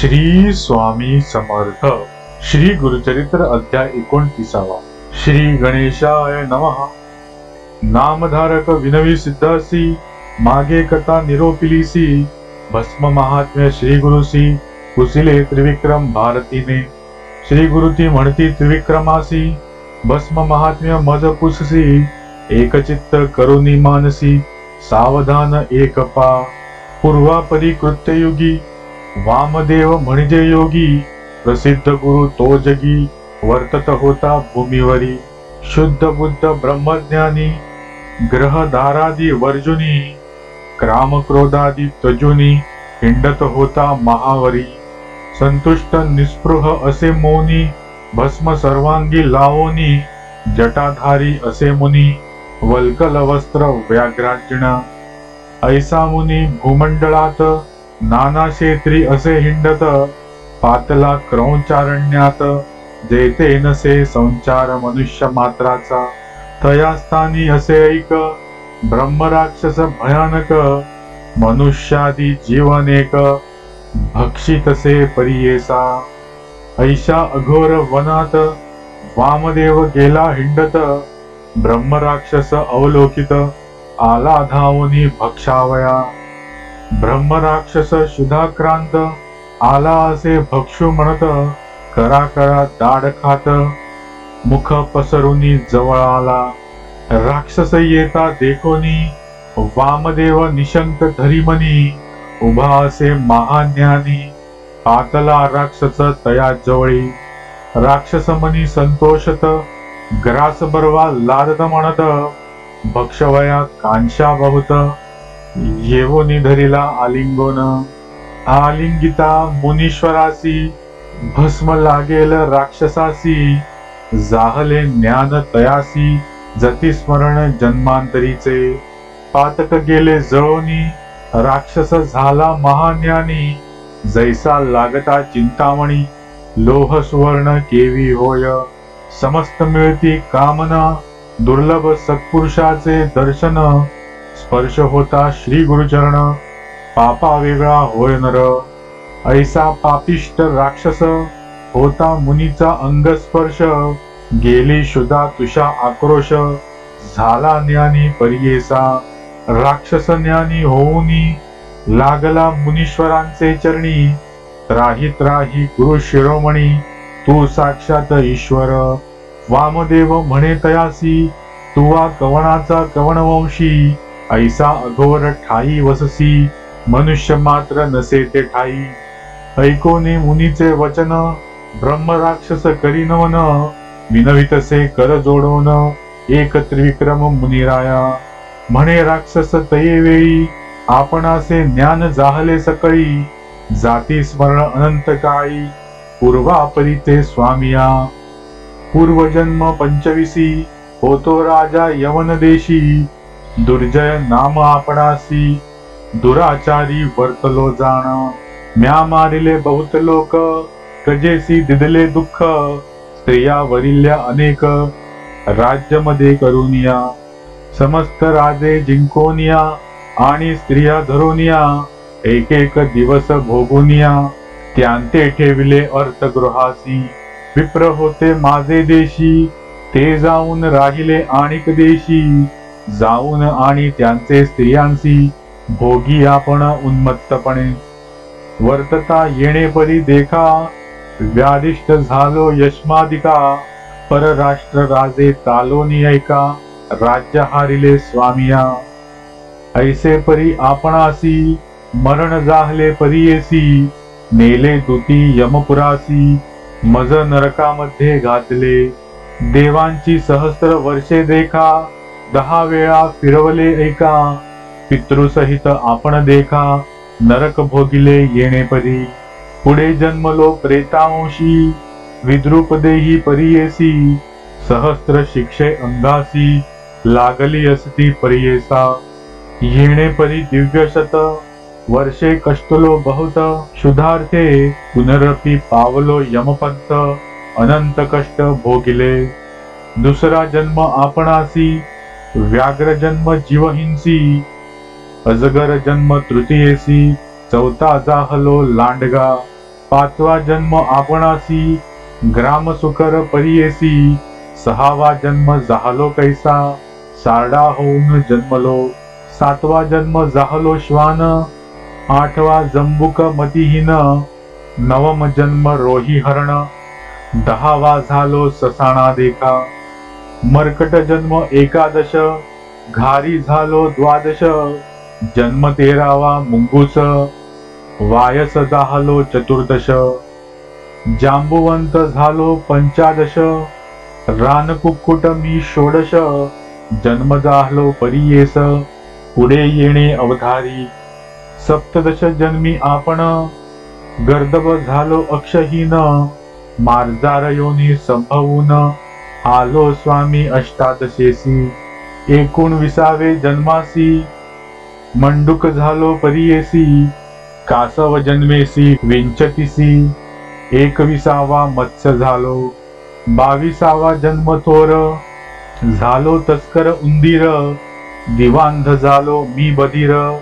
श्री स्वामी समर्थ. श्री गुरुचरित्र अध्याय एकोणतीसावा. श्री गणेशाय नमः. नामधारक विनवी सिद्धासी मागे कथा निरोपिलीसी भस्म महात्म्य श्री गुरुसी कुसिले त्रिविक्रम भारतीने. श्री गुरुती म्हणती त्रिविक्रमासी भस्म महात्म्य मज पुससी एकचित्त करुणी मानसी सावधान एक पा. पूर्वापरी कृत्ययुगी वामदेव म्हणजे योगी प्रसिद्ध गुरु तो जगी वर्तत होता भूमीवरी शुद्ध बुद्ध ब्रह्मज्ञानी ग्रह दारादी वर्जुनी क्राम क्रोधादी तजुनी हिंडत होता महावरी संतुष्ट निस्पृह असे मौनी भस्म सर्वांगी लावोनी जटाधारी असे मुनी वल्कल वस्त्र व्याघ्राजन ऐसा मुनी भूमंडळात नाना क्षेत्री असे हिंडत पातला क्रौचारण्यात जेते नसे संचार मनुष्य मात्राचा. तया स्थानी असे ऐक ब्रह्मराक्षस भयानक मनुष्यादी जीवन एक भक्षितसे परियेसा. ऐशा अघोर वनात वामदेव गेला हिंडत ब्रह्मराक्षस अवलोकित आला धावनी भक्षावया. ब्रह्मराक्षस शुधाक्रांत आला असे भक्षू म्हणत करा करा दाड खात. मुख पसरुनी जवळ आला. राक्षस येता देखोनी वामदेव निशंक धरिमनी उभा असे महाज्ञानी पातला राक्षस तया जवळी. राक्षस मनी संतोषत ग्रास बरवा लादत म्हणत भक्षवया कांशा बहुत येवो निधरीला आलिंगोन आलिंगिता मुनीश्वरासी भस्म लागेल राक्षसासी जाहले ज्ञान तयासी जती स्मरण जन्मांतरीचे. पातक गेले जळोनी राक्षस झाला महाज्ञानी जैसा लागता चिंतामणी लोह सुवर्ण केवी होय. समस्त मिळती कामना दुर्लभ सत्पुरुषाचे दर्शन स्पर्श होता श्री गुरुचरण. पापा वेगळा होय नर. ऐसा पापिष्ट राक्षस होता मुनीचा अंगस्पर्श. गेली शुदा तुषा आक्रोश. झाला ज्ञानी परियेसा राक्षस ज्ञानी होऊनी लागला मुनीश्वरांचे चरणी. त्राही त्राही गुरु शिरोमणी तू साक्षात ईश्वर. वामदेव म्हणे तयासी तुवा कवणाचा कवणवंशी ऐसा अघोर ठाई वससी मनुष्य मात्र नसे ते ठाई. ऐकोने मुनीचे वचन ब्रह्म राक्षस करीनवन विनवितसे कर जोडवण एक त्रिविक्रम मुनिराया. म्हणे राक्षस तये वेळी आपणासे ज्ञान जाहले सकळी. जाती स्मरण अनंत काळी पूर्वापरी ते स्वामिया. पूर्वजन्म पंचविसी होतो राजा यवन देशी. दुर्जय नाम आपणासी दुराचारी वर्तलो जाण. म्या मारिले बहुत लोक कजेसी दिदले दुःख स्त्रिया वरिल्या अनेक. राज्यमध्ये करुनिया समस्त राजे जिंकोनिया आणि स्त्रिया धरोनिया एक एक दिवस भोगुनिया. त्यांते ठेविले अर्थगृहासी विप्र होते माझे देशी ते जाऊन राहिले आणिक देशी. जाऊन आणि त्यांचे स्त्रियांशी भोगी आपण उन्मत्तपणे. वर्तता येणे परी देखा व्याधिष्ट झालो यशमादिका परराष्ट्र राजे तालोनी ऐका राज्य हारिले स्वामिया. ऐसे परी आपणासी मरण जाहले परियेसी नेले दुती यमपुरासी मज नरकामध्ये घातले. देवांची सहस्त्र वर्षे देखा दहा वेळा फिरवले ऐका. पितृसहित आपण देखा. नरक भोगिले येणे परी. पुढे जन्मलो प्रेतांशी. विद्रुप देही परियेसी. सहस्त्र शिक्षे अंगासी. लागली असती परियेसा. येणे परी दिव्य शत. वर्षे कष्टलो बहुत. शुधार्थे पुनरपी पावलो यमपंथ. अनंत कष्ट भोगिले. दुसरा जन्म आपणासी. व्याघ्र जन्म जीवहिंसी अजगर जन्म तृतीयेसी चौथा जाहलो लांडगा पाचवा जन्म आपणासी ग्राम सुकर परियेसी सहावा जन्म जाहलो कैसा सारडा होऊन जन्मलो सातवा जन्म जाहलो श्वान आठवा जंबुक मतिहीन नवम जन्म रोही हरण दहावा झालो ससाणा देखा मर्कट जन्म एकादश घारी झालो द्वादश जन्म तेरावा मुंगूस वायस झालो चतुर्दश जांबुवंत झालो पंचादश रानकुक्कुट मी षोडश जन्म झालो परियेस पुढे येणे अवधारी सप्तदश जन्मी आपण गर्दभ झालो अक्षहीन मार्जार योनी संभवून आलो स्वामी अष्टादशेसी एकोणविसावे जन्मासी. मंडूक झालो परियेसी. कासव जन्मेसी विंचतीसी. एकविसावा मत्स्य झालो. बावीसावा जन्म थोर झालो तस्कर उंदीर. दिवांध झालो मी बधीर.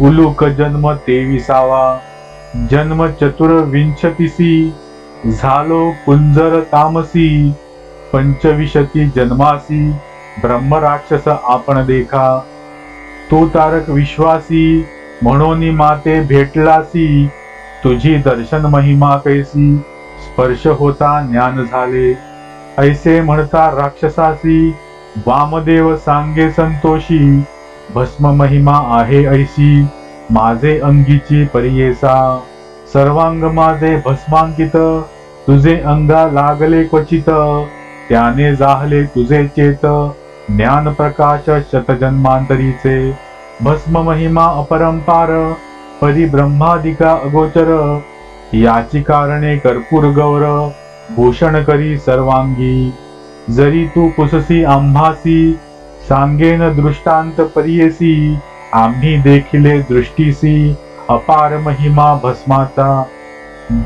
उलूक जन्म तेविसावा. जन्म चतुर विंशतीसी झालो कुंजर तामसी. पंचविशती जन्मासी ब्रह्मराक्षस आपण देखा. तू तारक विश्वासी म्हणून माते भेटलासी. तुझी दर्शन महिमा कैसी स्पर्श होता ज्ञान झाले. ऐसे म्हणता राक्षसासी वामदेव सांगे संतोषी भस्म महिमा आहे ऐशी माझे अंगीची परियेसा. सर्वांग माझे भस्मांकित तुझे अंगा लागले क्वचित. त्याने जाहले तुझे चेत ज्ञान प्रकाश शतजन्मांतरीचे. भस्म महिमा अपरंपार परिब्रह्मादिका अगोचर. याची कारणे कर्पूर गौर भूषण करी सर्वांगी. जरी तू पुससी आंभासी सांगेन दृष्टांत परियसी आम्ही देखिले दृष्टीसी अपार महिमा भस्माचा.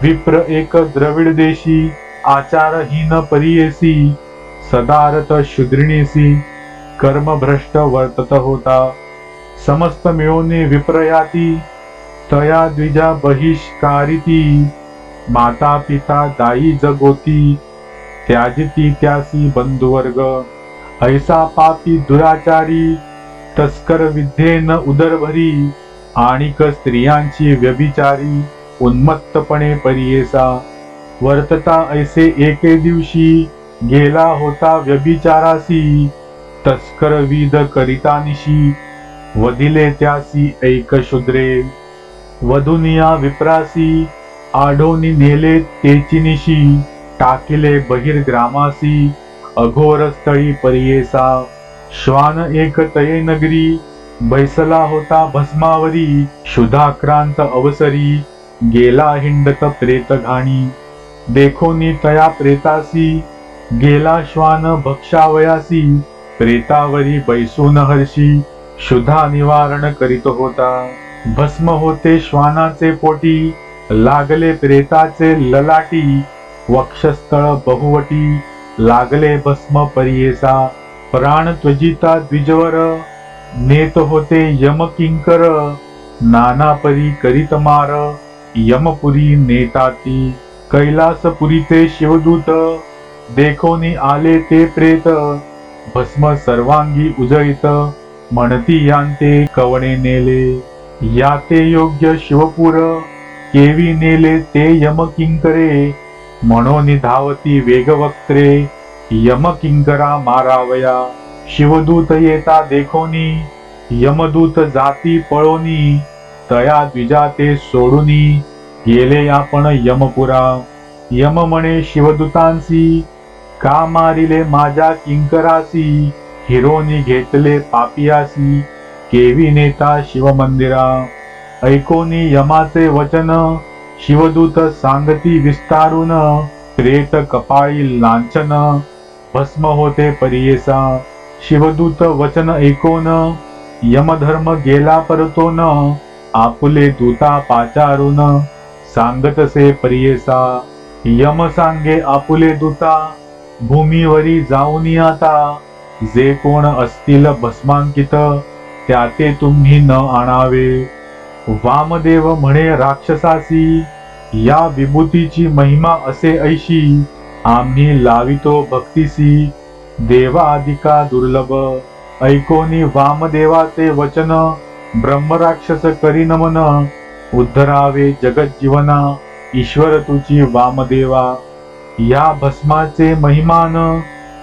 विप्र एक द्रविड देशी आचारहीन परियेसी सदारत शूद्रिणीसी कर्मभ्रष्ट वर्तत होता समस्त मिळवणे विप्रयाती तया द्विजा बहिष्कारिती। माता पिता दाई जगोती त्याजिती त्यासी बंधुवर्ग। ऐसा पापी दुराचारी तस्कर विद्येन उदरभरी आणिक स्त्रियांची व्यभिचारी उन्मत्तपणे परियेसा। वर्तता ऐसे एके दिवशी गेला होता व्यभिचारासी तस्कर विध करितानिशी वधिले त्यासी ऐक शूद्रे. वधुनिया विप्रासी आढोनी नेले तेचिनिशी टाकिले बहिर्ग्रामासी अघोर स्थळी परियेसा. श्वान एक तये नगरी बैसला होता भस्मावरी शुधाक्रांत अवसरी गेला हिंडत प्रेत घाणी देखोनी तया प्रेतासी गेला श्वान भक्षावयासी प्रेतावरी बैसून हर्षी शुधा निवारण करीत होता. भस्म होते श्वानाचे पोटी लागले प्रेताचे ललाटी वक्षस्थळ बहुवटी लागले भस्म परियेसा प्राण त्वजिता द्विजवर नेत होते यम किंकर नाना परी करीत मार यमपुरी नेताती. कैलासपुरीचे शिवदूत देखोनी आले ते प्रेत भस्म सर्वांगी उजळीत म्हणती यांते कवणे नेले. याते योग्य शिवपुर केवी नेले ते यम किंकरे म्हणून धावती वेगवक्त्रे यम किंकरा मारावया. शिवदूत येता देखोनी यमदूत जाती पळोनी तया द्विजा ते सोडूनी गेले आपण यमपुरा. यम म्हणे शिवदूतांसी का मारिले माझ्या किंकरासी? हिरोनी घेतले पापियासी केवी नेता शिवमंदिरा. ऐकोनी यमाचे वचन शिवदूत सांगती विस्तारून प्रेत कपाळी लांछन भस्म होते परियेसा. शिवदूत वचन ऐकोन यमधर्म गेला परतोन आपुले दूता पाचारून सांगतसे परियेसा यम सांगे आपुले दुता भूमीवरी जाऊन आता. जे कोण असतील भस्मांकित त्या ते तुम्ही न आणावे. वामदेव म्हणे राक्षसासी या विभूतीची महिमा असे ऐशी आम्ही लावितो भक्तीसी. देवाधिका दुर्लभ ऐकोनी वामदेवाचे वचन ब्रह्मराक्षस करी नमन उद्धरावे जगज्जीवना ईश्वर तुझी वामदेवा. या भस्माचे महिमान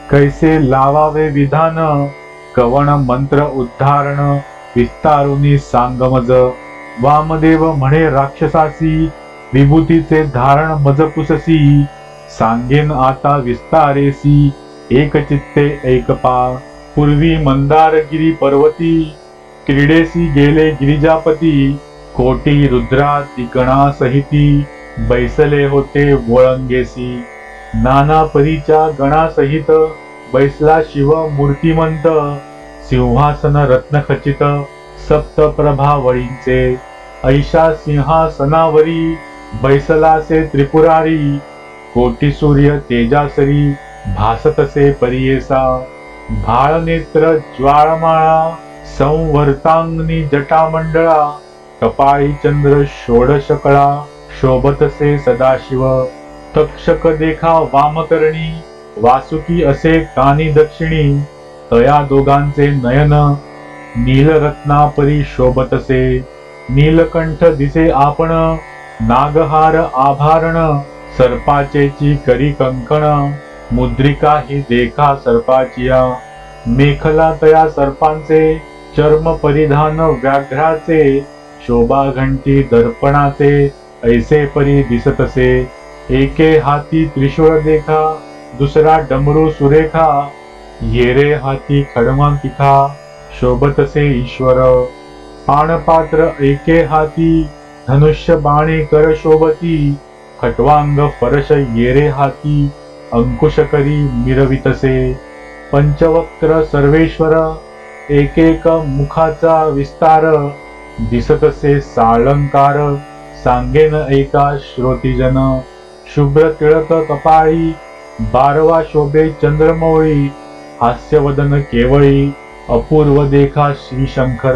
कैसे लावावे विधान? कवण मंत्र उद्धारण विस्तारुनी सांगमज. वामदेव म्हणे राक्षसासी विभूतीचे धारण मज पुससी. सांगेन आता विस्तारेसी एक चित्ते एकपा पूर्वी मंदारगिरी पर्वती क्रीडेसी गेले गिरिजापती. कोटी रुद्रा तिकणा सहिती बैसले होते वळंगेसी. नाना परीच्या गणासहित बैसला शिव मूर्तिमंत सिंहासन रत्नखचित सप्त प्रभावळींचे ऐशा सिंहासनावरी बैसलासे त्रिपुरारी कोटी सूर्य तेजासरी भासतसे परियेसा. भाळनेत्र ज्वाळमाळा संवर्तांगनी जटामंडळा कपाळी चंद्र षोडशकळा शोभतसे सदाशिव। तक्षक देखा वामकर्णी वासुकी असे कानी दक्षिणी तया दोघांचे नयन। नीलरत्नापरी शोभतसे नीलकंठ दिसे आपण। नागहार आभारण सर्पाचेची करी कंकण। मुद्रिका ही देखा सर्पाचिया। मेखला तया सर्पांचे चर्म परिधान व्याघ्राचे। शोभा घंटी दर्पणाचे ऐसे परी दिसतसे. एके हाती त्रिशूळ देखा दुसरा डमरू सुरेखा. येरे हाती खडमांकिका शोभतसे ईश्वर. पाणपात्र एके हाती धनुष्य बाणे कर शोभती. खटवांग फरश येरे हाती अंकुश करी मिरवितसे. पंचवक्त्र सर्वेश्वर एकेक मुखाचा विस्तार. दिसतसे साळंकार सांगेन एका श्रोतीजन. शुभ्र टिळक कपाळी बारवा शोभे चंद्रमौळी हास्यवदन केवळी अपूर्व देखा श्रीशंकर.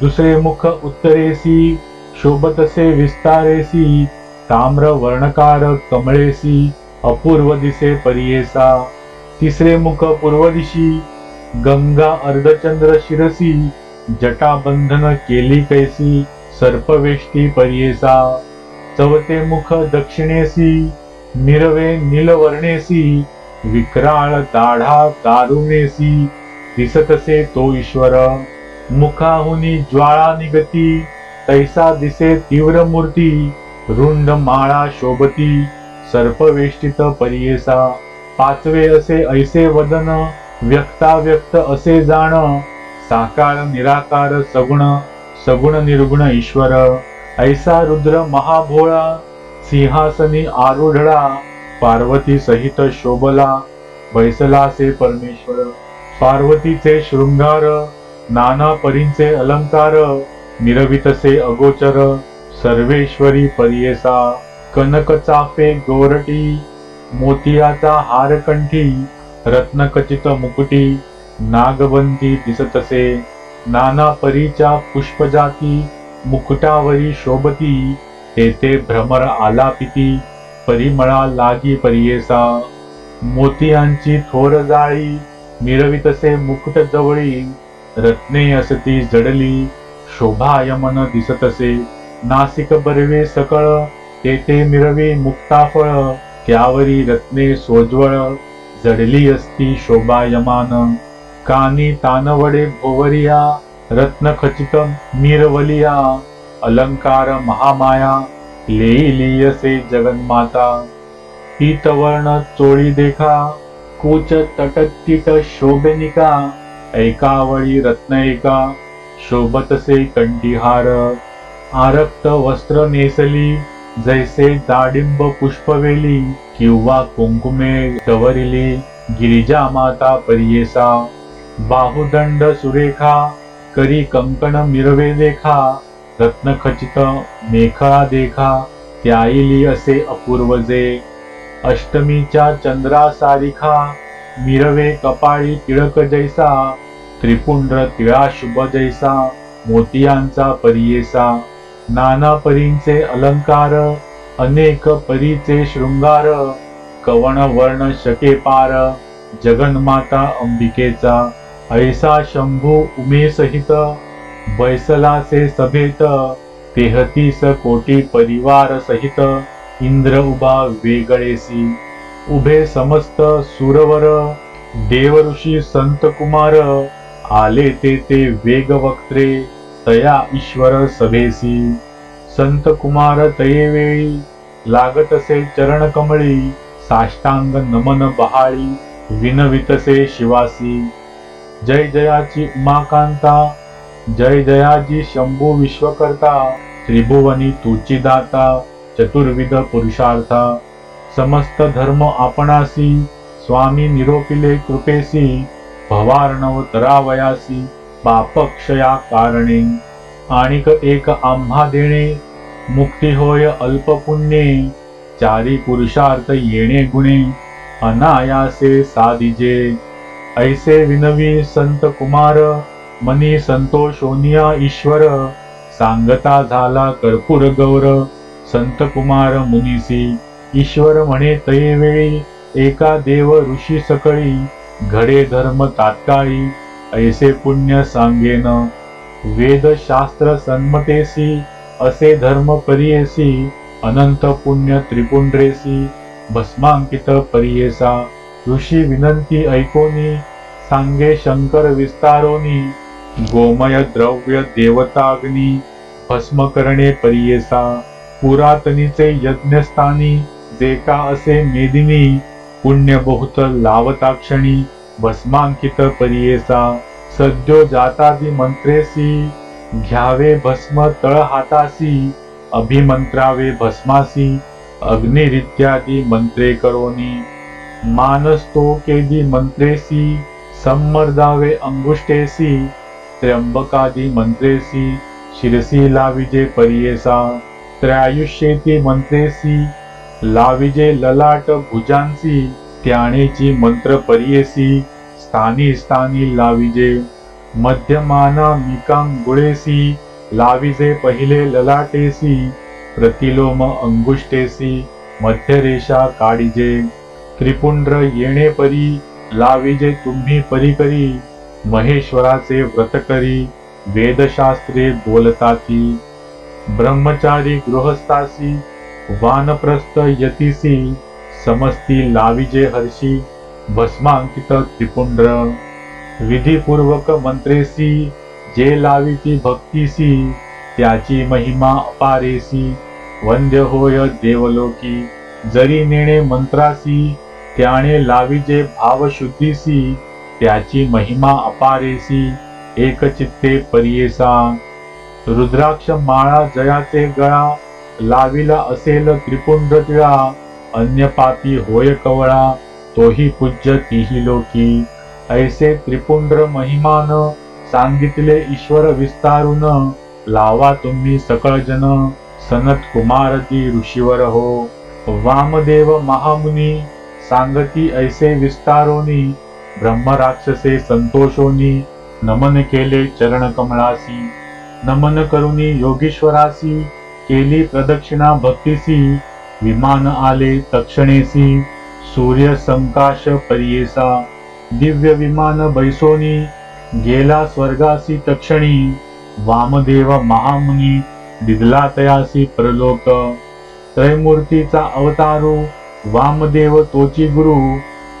दुसरे मुख उत्तरेसी शोभतसे विस्तारेसी ताम्र वर्णकार कमळेसी अपूर्व दिसे परियेसा. तिसरे मुख पूर्व दिशी गंगा अर्धचंद्र शिरसी जटाबंधन केली कैसी सर्पवेष्टी परियेसा चवते मुख दक्षिणेसी निरवे नीलवर्णेसी विक्राळ दाढा दारुणेसी दिसतसे तो ईश्वर मुखाहुनी ज्वाळा निगती तैसा दिसे तीव्र मूर्ती रुंड माळा शोभती सर्पवेष्टित परियेसा पाचवे असे ऐसे वदन व्यक्ताव्यक्त असे जाण साकार निराकार सगुण सगुण निर्गुण ईश्वर ऐसा रुद्र महाभोळा सिंहासनी आरूढळा पार्वती सहित शोभला बैसलासे परमेश्वर पार्वतीचे शृंगार नाना परींचे अलंकार निरवितसे अगोचर सर्वेश्वरी परियेसा कनक चाफे गोरटी मोतियाचा हारकंठी रत्नकचित मुकुटी नागवंती दिसतसे नाना परीच्या पुष्पजाती मुकुटावरी शोभती. तेथे भ्रमर आलापिती परिमळा लागी परियेसा. मोतियांची थोर जाळी मिरवितसे मुकुट जवळी. रत्ने असती जडली शोभायमन दिसतसे नासिक बरवे सकळ तेथे मिरवे मुक्ताफळ. त्यावरी रत्ने सोज्वळ जडली असती शोभायमान. कानी तानवडे भोवरिया रत्न खचित अलंकार महामाया लेईलियसे जगन्माता पीतवर्ण चोळी देखा कोच तटत्तिट शोभनिका ऐकावळी रत्न एका शोभतसे कंठीहार आरक्त वस्त्र नेसली जैसे दाडिंब पुष्पवेली किंवा कुंकुमे गवरिली गिरिजा माता परियेसा बाहुदंड सुरेखा करी कंकण मिरवे देखा रत्नखचित मेखळा देखा त्याईली असे अपूर्वजे अष्टमीच्या चंद्रा सारिखा मिरवे कपाळी टिळक जैसा त्रिपुंड्र तिळा शुभ जैसा मोतियांचा परियेसा. नाना परींचे अलंकार अनेक परीचे शृंगार कवण वर्ण शके पार जगन्माता अंबिकेचा. ऐसा शंभू उमेसहित बैसलासे सभेत तेहतीस कोटी परिवार सहित इंद्र उभा वेगळेसी. उभे समस्त सुरवर देव ऋषी संत कुमार आले ते ते वेगवक्त्रे तया ईश्वर सभेसी. संत कुमार तयेवेळी लागतसे चरण कमळी साष्टांग नमन बहाळी विनवितसे शिवासी. जय जयाची उमाकांता जय जयाजी शंभू विश्वकर्ता त्रिभुवनी तुची दाता चतुर्विध पुरुषार्था समस्त धर्म आपणासी स्वामी निरोपिले कृपेसी भवार्णव तरावयासी पापक्षया कारणे आणिक एक आम्हा देणे मुक्ती होय अल्प पुण्ये चारी पुरुषार्थ येणे गुणे अनायासे साधिजे. ऐसे विनवी संत कुमार मनी संतोषोनिया ईश्वर सांगता झाला कर्पूर गौर संत कुमार मुनीसी ईश्वर म्हणे तये वेळी एका देव ऋषी सकळी घडे धर्म तात्काळी ऐसे पुण्य सांगेन वेद शास्त्र सन्मतेसी असे धर्म परियेसी अनंत पुण्य त्रिपुंड्रेसी भस्मांकित परियेसा ऋषी विनंती ऐकोनी सांगे शंकर विस्तारोनी गोमय द्रव्य देवताग्नी भस्म करणे परियेसा पुरातनीचे यज्ञस्थानी जे का असे मेदिनी पुण्य बहुत लावताक्षणी भस्मांकित परियेसा सद्यो जातादी मंत्रेसी घ्यावे भस्म तळ हातासी अभिमंत्रावे भस्मासी अग्निरित्यादी मंत्रे करोनी। मानस्तो केदी मंत्रेसी संमर्दावे अंगुष्टेसी त्र्यंबकादी मंत्रेसी शिरसी लाविजे परियेसा त्रयायुष्येती मंत्रेसी लाविजे ललाट भुजांसी त्याणेची मंत्र परियेसी स्थानी स्थानी लाविजे मध्यमाना मिकांगुळेसी लाविजे पहिले ललाटेसी प्रतिलोम अंगुष्टेसी मध्यरेषा काढिजे त्रिपुंड्र येणे परी लाविजे तुम्ही परिकरी महेश्वराचे व्रत करी वेदशास्त्रे बोलताती ब्रह्मचारी गृहस्थासी वानप्रस्थ यतीसी समस्ती लाविजे हर्षी भस्मांकित त्रिपुंड्र विधीपूर्वक मंत्रेसी जे लाविती भक्तीसी त्याची महिमा अपारेसी वंद्य होय देवलोकी जरी नेणे मंत्रासी त्याने लाविजे भावशुद्धीसी त्याची महिमा अपारेसी एकचित्ते परियेसा. रुद्राक्ष माळा जयाचे गळा लाविला असेल त्रिपुंड तिळा अन्य पापी होय कवळा तोही पूज्य तीही लोकी. ऐसे त्रिपुंड्र महिमान सांगितले ईश्वर विस्तारून लावा तुम्ही सकळ जन सनत कुमार ती ऋषीवर हो. वामदेव महामुनी सांगती ऐसे विस्तारोनी ब्रह्मराक्षसे संतोषोनी नमन केले चरण कमळासी नमन करुनी योगीश्वरासी केली प्रदक्षिणा भक्तीसी विमान आले तक्षणेसी सूर्य संकाश परियेसा दिव्य विमान बैसोनी गेला स्वर्गासी तक्षणी वामदेव महामुनी दिदला तयासी परलोक त्रयमूर्तीचा अवतारू वामदेव तोची गुरु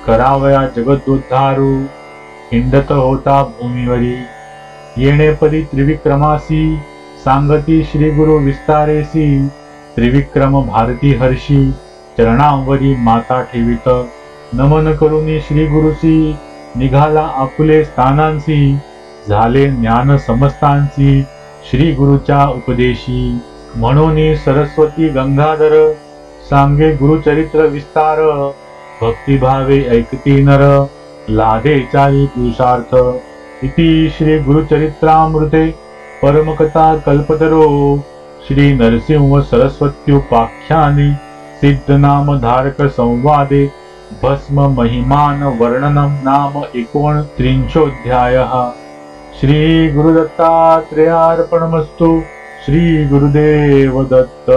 करावया जगदोद्धारू हिंडत होता भूमीवरी. येणे परी त्रिविक्रमासी सांगती श्री गुरु विस्तारेसी त्रिविक्रम भारती हर्षी चरणावरी माता ठेवित. नमन करुनी श्री गुरुसी निघाला आपुले स्थानांसी झाले ज्ञान समस्तांसी श्री गुरुच्या उपदेशी. म्हणून सरस्वती गंगाधर सांगे गुरुचरित्र विस्तार. भक्तिभावे ऐकती नर. लादे चारी पुरुषार्थ. इति श्री गुरुचरित्रामृते. परमकथा कल्पतरो. श्री नरसिंह सरस्वत्युपाख्याने सिद्धनाम धारक संवादे. भस्म महिमान वर्णनम नाम एकोणत्रिंशोऽध्यायः. श्री गुरुदत्तात्रेयार्पणमस्तु. श्री गुरुदेव दत्त